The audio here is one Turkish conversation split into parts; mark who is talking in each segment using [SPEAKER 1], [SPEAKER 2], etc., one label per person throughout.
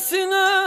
[SPEAKER 1] tersine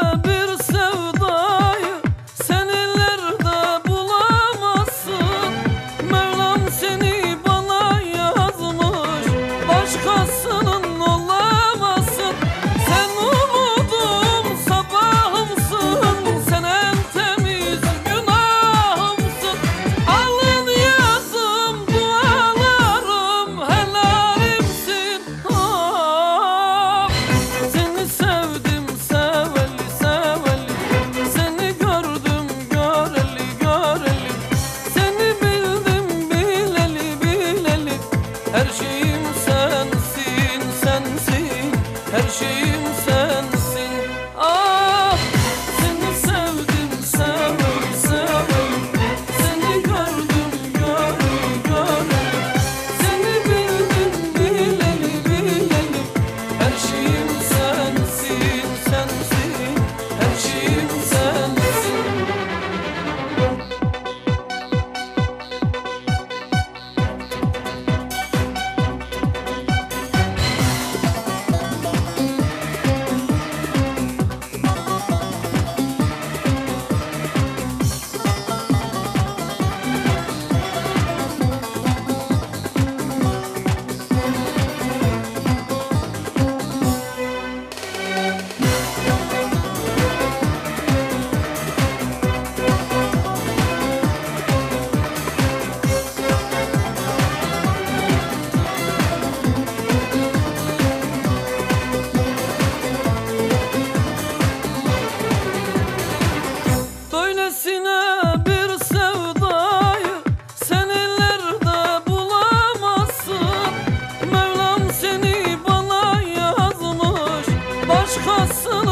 [SPEAKER 1] başkası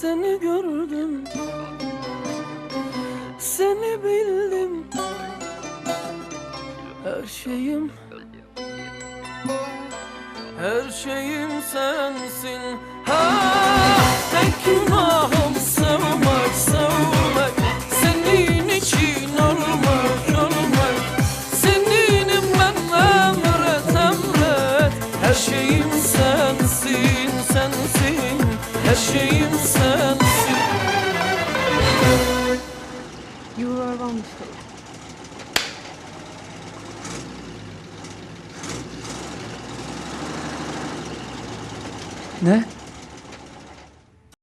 [SPEAKER 1] Seni gördüm. Seni bildim. Her şeyim. Her şeyim sensin. Ha tek günahım sensin, sensin Her şeyim sensin
[SPEAKER 2] You are wonderful.
[SPEAKER 1] Ne?